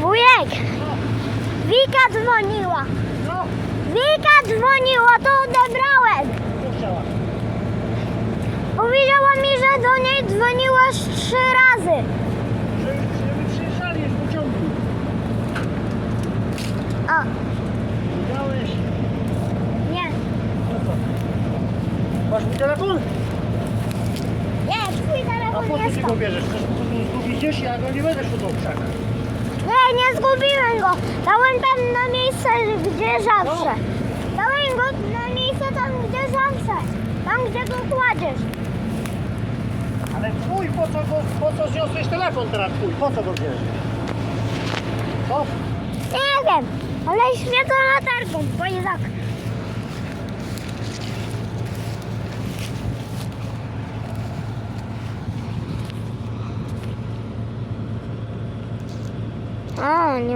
Wujek! Wika dzwoniła! No. Wika dzwoniła! Dzwoniłaś trzy razy. Żeby, żeby przyjeżdżali z pociągu. A, Widziałeś? nie. No co? Masz mój telefon? Nie, twój A telefon po co jest ty to. go bierzesz? Chcesz po prostu zgubić? Ja go nie będę szukał w krzakach. Nie, nie zgubiłem go. Dałem tam na miejsce, gdzie zawsze. No. Dałem go na miejsce tam, gdzie zawsze. Tam, gdzie go kładziesz po co, go, po co zniosłeś telefon teraz twój? Po co go wziąłeś? Co? Nie wiem, ale świecą latarką, bo nie tak. Nie.